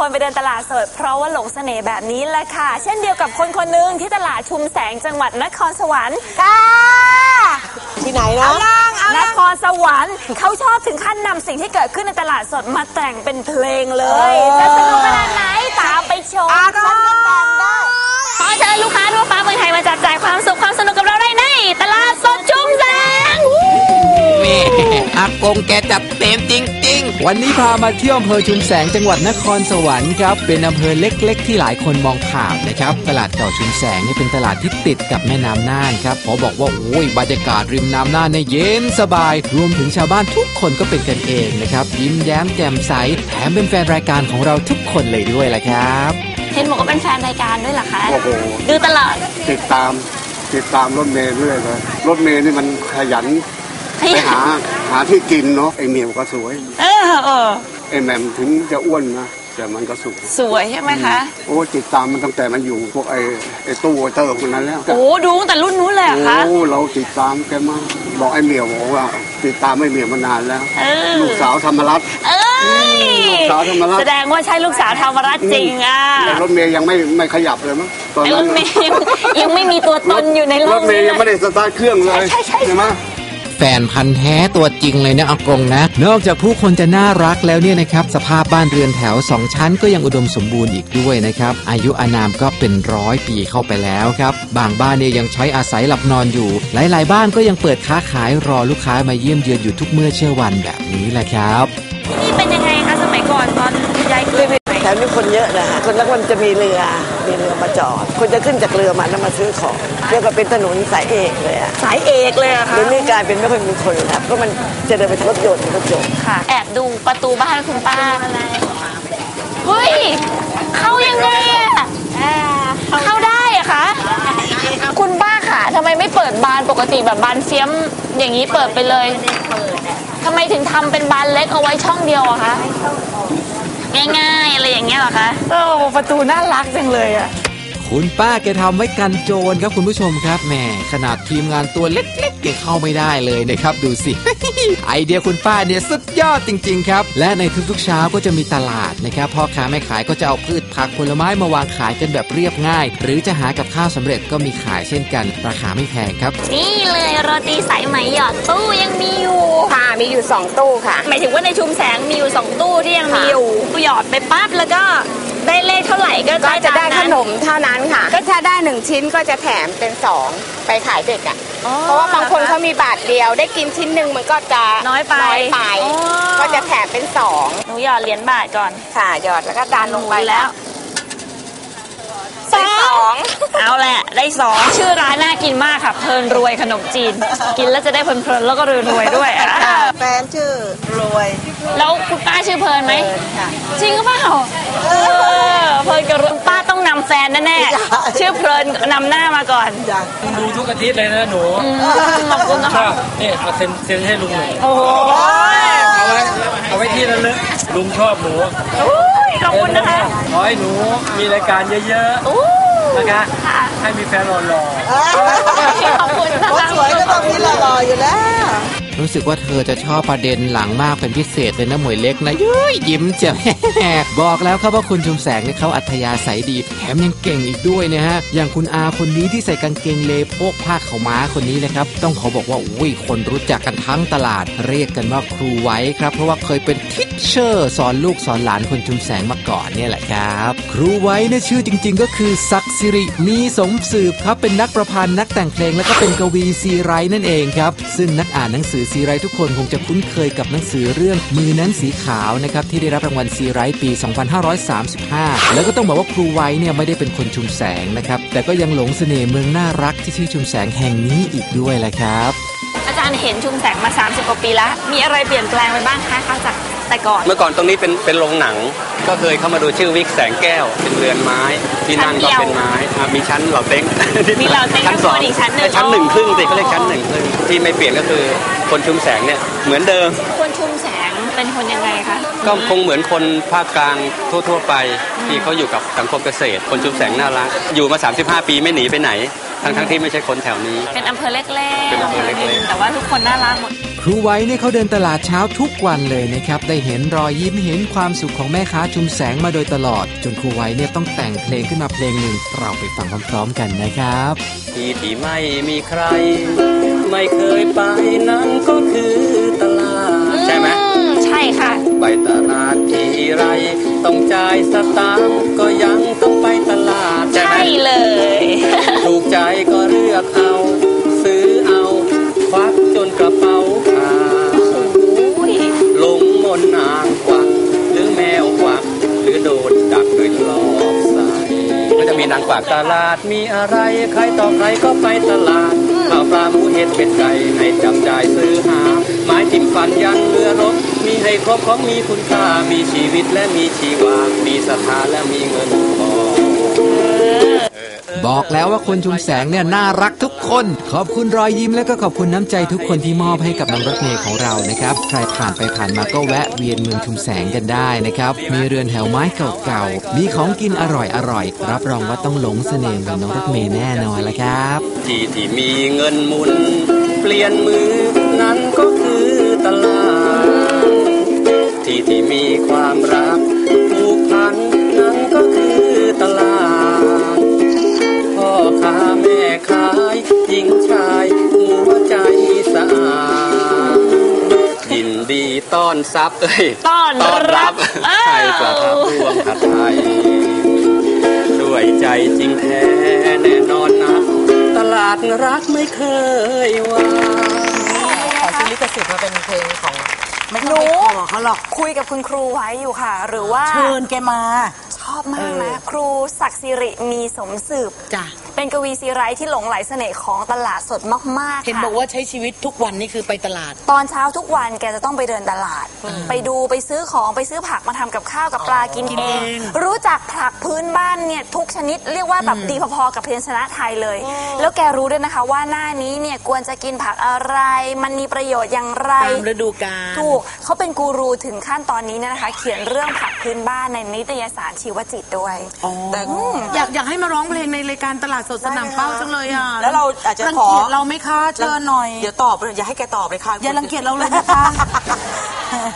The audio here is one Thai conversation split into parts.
คนไปเดินตลาดสด เพราะว่าหลงเสน่ห์แบบนี้แหละค่ะ เช่นเดียวกับคนคนหนึ่งที่ตลาดชุมแสงจังหวัดนครสวรรค์ค่ะที่ไหนนะนครสวรรค์เขาชอบถึงขั้นนำสิ่งที่เกิดขึ้นในตลาดสดมาแต่งเป็นเพลงเลย จะสนุกขนาดไหนตามไปชมอาฉันเป็นแบงได้ขอเชิญลูกค้าทั่วฟ้าเมืองไทยมาจับจ่ายความสุขความ อากงแกจัดเต็มจริงวันนี้พามาเที่ยวอำเภอชุมแสงจังหวัดนครสวรรค์ครับ เป็นอำเภอเล็ก ๆ ที่หลายคนมองผ่านนะครับ ตลาดเก่าชุมแสงนี่เป็นตลาดที่ติดกับแม่น้ำน่านครับขอบอกว่าโอ้ยบรรยากาศริมน้ำน่านเนี่ยเย็นสบาย รวมถึงชาวบ้านทุกคนก็เป็นกันเองนะครับ ยิ้มแย้มแจ่มใสแถมเป็นแฟนรายการของเราทุกคนเลยด้วยแหละครับเห็นบอกว่าเป็นแฟนรายการด้วยเหรอคะโอ้โหดูตลอดติดตามติดตามรถเมล์เรื่อยเลยรถเมล์นี่มันขยันไปหา หาที่กินเนาะไอเหมียวก็สวยเออเออไอแหมมถึงจะอ้วนนะแต่มันก็สวยสวยใช่ไหมคะโอ้ติดตามมันตั้งแต่มันอยู่พวกไอไอตู้เติมคนนั้นแล้วโอ้ดูตั้งแต่รุ่นนู้นเลยเหรอคะโอ้เราติดตามแกมาบอกไอเหมียวบอกว่า ติดตามไอเหมียวมานานแล้วเออลูกสาวธรรมรัตน์เอ้ยลูกสาวธรรมรัตน์แสดงว่าใช่ลูกสาวธรรมรัตน์จริงอะแต่รถเมล์ยังไม่ไม่ขยับเลยมั้งตอนไอ้รนั้นถเมย์ยังยังไม่มีตัวตนอยู่ในโลรกถเมนี้ล์ยังไม่เลยได้สตาร์ทเครื่องเลยใช่ใช่ใช่ไหมๆแฟนพันธ์แท้ตัวจริงเลยนะอากงนะ นอกจากผู้คนจะน่ารักแล้วเนี่ยนะครับสภาพบ้านเรือนแถวสองชั้นก็ยังอุดมสมบูรณ์อีกด้วยนะครับ อายุอานามก็เป็นร้อยปีเข้าไปแล้วครับ บางบ้านเนี่ยยังใช้อาศัยหลับนอนอยู่ หลาย ๆ บ้านก็ยังเปิดค้าขายรอลูกค้ามาเยี่ยมเยือนอยู่ทุกเมื่อเชื่อวันแบบนี้แหละครับนี่เป็น วนี้คนเยอะนะฮะคนแล้วมันจะมีเรือมีเรือมาจอด คนจะขึ้นจากเรือมาแล้วมาซื้อของเรียกว่าเป็นถนนสายเอกเลยอะสายเอกเลยอะคะเดี๋ยวนี้กลายเป็นไม่ค่อยมีคนแล้วเพราะมันจะเดินไปรถยนต์รถยนต์ค่ะ แอบดูประตูบ้านคุณป้าเฮ้ยเข้ายังไงอะเข้าได้อะคะคุณป้าค่ะทำไมไม่เปิดบานปกติแบบบานเฟี้ยมอย่างนี้เปิดไปเลยทำไมถึงทำเป็นบานเล็กเอาไว้ช่องเดียวอะคะ ง่ายๆอะไรอย่างเงี้ยเหรอคะ โอ้ประตูน่ารักจังเลยอะคุณป้าแกทำไว้กันโจรครับคุณผู้ชมครับแหมขนาดทีมงานตัวเล็กๆยังเข้าไม่ได้เลยนะครับดูสิ ไอเดียคุณป้าเนี่ยสุดยอดจริง ๆ ครับ และในทุกๆเช้าก็จะมีตลาดนะครับพ่อค้าแม่ขายก็จะเอาพืชผักผลไม้มาวางขายกันแบบเรียบง่าย หรือจะหากับข้าวสำเร็จก็มีขายเช่นกัน ราคาไม่แพงครับ นี่เลยโรตีสายไหมหยอดตู้ยังมีอยู่ค่ะ มีอยู่สองตู้ค่ะ หมายถึงว่าในชุมแสงมีอยู่สองตู้ที่ยังมีอยู่หยอดไปปั๊บแล้วก็ได้เลขเท่าไหร่ก็ก็จะได้ตาขนั้นมเท่านั้นค่ะ ก็ถ้าได้หนึ่งชิ้นก็จะแถมเป็นสองไปขายเด็กอะอ๋อเพราะว่าบางคนเขามีบาทเดียว ได้กินชิ้นหนึ่งมันก็จะน้อยไปน้อยไปอ๋อก็จะแถมเป็นสองหนูหยอดเหรียญบาทก่อนค่ะหยอดแล้วก็ดันลงไปแล้ว ได้สองเอาแหละ ได้สองชื่อร้านน่ากินมากค่ะเพลินรวยขนมจีน กินแล้วจะได้เพลินๆแล้วก็รวยๆด้วยอะแฟนชื่อรวยแล้วคุณป้าชื่อเพลินไหมค่ะ จริงหรือเปล่าเออเพลินกับรวยป้าต้องนำแฟนแน่จ้ะๆชื่อเพลินนำหน้ามาก่อนจ้ะดูทุกอาทิตย์เลยนะหนูอืมขอบคุณนะชคะอบนี่เอาเซ็นเซ็นให้ลุงหน่อยโอ้โหเอาไว้เอาไว้ที่ระลึกลุงชอบหนูอุ้ย ขอบคุณนะคะ ขอให้หนูมีรายการเยอะอู้ๆนะคะค่ะให้มีแฟนหล่อขอบคุณนะคนคะ สวยก็ต้องมีหล่อๆอยู่แล้ว รู้สึกว่าเธอจะชอบประเด็นหลังมากเป็นพิเศษเลยนะหมวยเล็กนะย้ยยิ้มเจ้าบอกแล้วครับว่าคุณชุมแสงเนี่ยเขาอัธยาศัยดี แถมยังเก่งอีกด้วยนะฮะ อย่างคุณอาคนนี้ที่ใส่กางเกงเลโพกผ้าขาวม้าคนนี้นะครับ ต้องขอบอกว่าอุ้ยคนรู้จักกันทั้งตลาด เรียกกันว่าครูไว้ครับ เพราะว่าเคยเป็นทิชเชอร์ สอนลูกสอนหลานคนชุมแสงมาก่อนเนี่ยแหละครับ ครูไว้เนี่ยชื่อจริง ๆ ก็คือศักดิ์สิริมีสมสืบครับเป็นนักประพันธ์นักแต่งเพลงแล้วก็เป็นกวีซีไรนั่นเองครับซึ่งนักอ่านหนังสือซีไรต์ทุกคนคงจะคุ้นเคยกับหนังสือเรื่องมือนั้นสีขาวนะครับที่ได้รับรางวัลซีไรต์ปี 2535 แล้วก็ต้องบอกว่าครูไว้เนี่ยไม่ได้เป็นคนชุมแสงนะครับแต่ก็ยังหลงเสน่ห์เมืองน่ารักที่ชื่อชุมแสงแห่งนี้อีกด้วยแหละครับ อาจารย์เห็นชุมแสงมา 30 กว่าปีแล้ว มีอะไรเปลี่ยนแปลงไปบ้างคะคะจากแต่ก่อนเมื่อก่อนตรงนี้เป็นเป็นโรงหนัง ก็เคยเข้ามาดูชื่อวิกแสงแก้ว เป็นเรือนไม้ที่นั่งก็เป็นไม้อะมีชั้นเหล่าเต็งมีเหล่าเต็งชั้นสองข้างบนอีกชั้นหนึ่ง ชั้นหนึ่งครึ่งสิเขาเรียกชั้นหนึ่งครึ่งที่ไม่เปลี่ยนก็คือ คนชุมแสงเนี่ยเหมือนเดิม คนชุมแสงเป็นคนยังไงคะ ก็คงเหมือนคนภาคกลางทั่ว ๆ ไปที่เขาอยู่กับสังคมเกษตร คนชุมแสงน่ารัก อยู่มา 35 ปีไม่หนีไปไหน ทั้งทั้งๆที่ไม่ใช่คนแถวนี้ เป็นอำเภอเล็กๆเป็นอำเภอเล็กๆแต่ว่าทุกคนน่ารักหมดครูไว้เนี่ยเขาเดินตลาดเช้าทุกวันเลยนะครับ ได้เห็นรอยยิ้มเห็นความสุขของแม่ค้าชุมแสงมาโดยตลอด จนครูไว้เนี่ยต้องแต่งเพลงขึ้นมาเพลงหนึ่งเราไปฟังพร้อมๆกันนะครับที่ที่ไม่มีใคร ไม่เคยไปนั่นก็คือตลาด ใช่ไหมอืมใช่ค่ะ ไปตลาดทีไร ต้องจ่ายสตางค์ก็ยังต้องไปตลาด ใช่ไหมใช่เลย ถูกใจก็เลือกเอา นางกวักตลาดมีอะไรใครต่อใครก็ไปตลาดข้าวปลาหมูเห็ดเป็ดไก่ให้จับจ่ายซื้อหาไม้จิ้มฟันยันเรือรบมีให้ครบของมีคุณค่ามีชีวิตและมีชีวามีศรัทธาและมีเงินทอง บอกแล้วว่าคนชุมแสงเนี่ยน่ารักทุกคน ขอบคุณรอยยิ้มและก็ขอบคุณน้ำใจทุกคนที่มอบให้กับน้องรถเมย์ของเรานะครับ ใครผ่านไปผ่านมาก็แวะเวียนเมืองชุมแสงกันได้นะครับ มีเรือนแถวไม้เก่าๆ มีของกินอร่อยๆรับรองว่าต้องหลงเสน่ห์เหมือนน้องรถเมย์แน่นอนละครับ ที่ที่มีเงินมุน เปลี่ยนมือนั้นก็คือตลาด ที่ที่มีความรัก ต้อนซับเอ้ยต้อนรับอ้าวให้ประทับร่วมผัดไทยด้วยใจจริงแท้แน่นอนนะ ตลาดรักไม่เคยว่าขอซื้อลิขสิทธิ์มาเป็นเพลงของไม่หต้นูองไปขอเขาหรอกคุยกับคุณครูไว้อยู่ค่ะ หรือว่าเชิญแกมา ชอบมากนะ ครูศักดิ์สิริมีสมสืบจ้ะ เป็นกวีซีไรต์ที่หลงไหลเสน่ห์ของตลาดสดมากๆเห็นค่ะบอกว่าใช้ชีวิตทุกวันนี่คือไปตลาด ตอนเช้าทุกวันแกจะต้องไปเดินตลาด ไปดูไปซื้อของไปซื้อผักมาทำกับข้าวกับปลากินกินเอเองงรู้จักผักพื้นบ้านเนี่ยทุกชนิดเรียกว่าแบบดีพอๆกับเพยญชนะไทยเลย แล้วแกรู้ด้วยนะคะว่าหน้านี้เนี่ยควรจะกินผักอะไร มันมีประโยชน์อย่างไร ตามฤดูกาล ถูกเขาเป็นกูรูถึงขั้นตอนนี้เนยนะคะ เขียนเรื่องผักพื้นบ้านในนิตยสารชีวจิตด้วย แต่อยากอยากให้มาร้องเพลงในรายการตลาดสดสนามเป้าจังเลยอะแล้วเราอาจจะรังขอเกียจเราไหม่คะเชิญหน่อย เดี๋ยวตอบเลยอย่าให้แกตอบเลยค่ะอย่ารังเกียจเราเลยนะคะ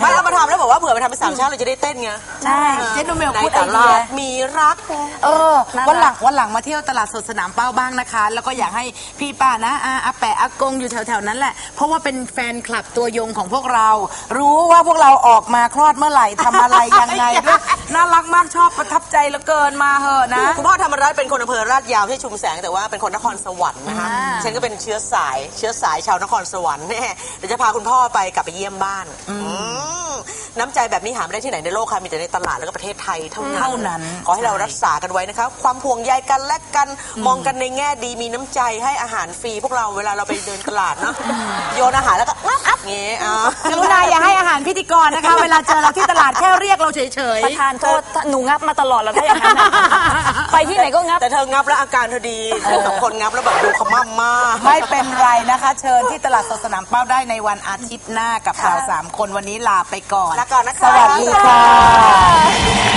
ไม่เรามาทำแล้วบอกว่าเผื่อไปทำเป็นสามชาติเราจะได้เต้นไงใช่เจ๊ดูเมลในพูดตไอเดีลายดมีรักเออน่ารัก วันหลังวันหลังมาเที่ยวตลาดสดสนามเป้าบ้างนะคะ แล้วก็อยากให้พี่ป้านะอาอาแปะอากงอยู่แถวๆนั้นแหละ เพราะว่าเป็นแฟนคลับตัวยงของพวกเรา รู้ว่าพวกเราออกมาคลอดเมื่อไหร่ทำอะไรยังไงด้วย น่ารักมากชอบประทับใจเหลือเกินมาเหอะนะ คุณพ่อธรรมรัตน์เป็นคนอำเภอราชยาวที่ชุมแสงแต่ว่าเป็นคนนครสวรรค์นะคะอ่า ฉันก็เป็นเชื้อสายเชื้อสายชาวนครสวรรค์แน่เดี๋ยวจะพาคุณพ่อไปกลับไปเยี่ยมบ้านอืม น้ำใจแบบนี้หาไม่ได้ที่ไหนในโลกค่ะมีแต่ในตลาดแล้วก็ประเทศไทยเท่านั้นเท่านั้นขอให้เรารักษากันไว้นะคะ ความห่วงใยกันและกันมองกันในแง่ดีมีน้ำใจให้อาหารฟรีพวกเราเวลาเราไปเดินตลาดเนาะโยนอาหารแล้วก็งับงับอย่างงี้อ่ากรุณาอย่าให้อาหารพิธีกรนะคะ เวลาเจอเราที่ตลาดแค่เรียกเราเฉยประธานโทษหนูงับมาตลอดแล้วถ้าอย่างนั้นน่ะไปที่ไหนก็งับแต่เธองับแล้วอาการเธอดีเธอสองคนงับแล้วแบบดูขมั่มมากๆไม่เป็นไรนะคะ เชิญที่ตลาดสดสนามเป้าได้ในวันอาทิตย์หน้ากับเราสามคนวันนี้ลาไปก่อนลาก่อนนะคะ สวัสดีค่ะ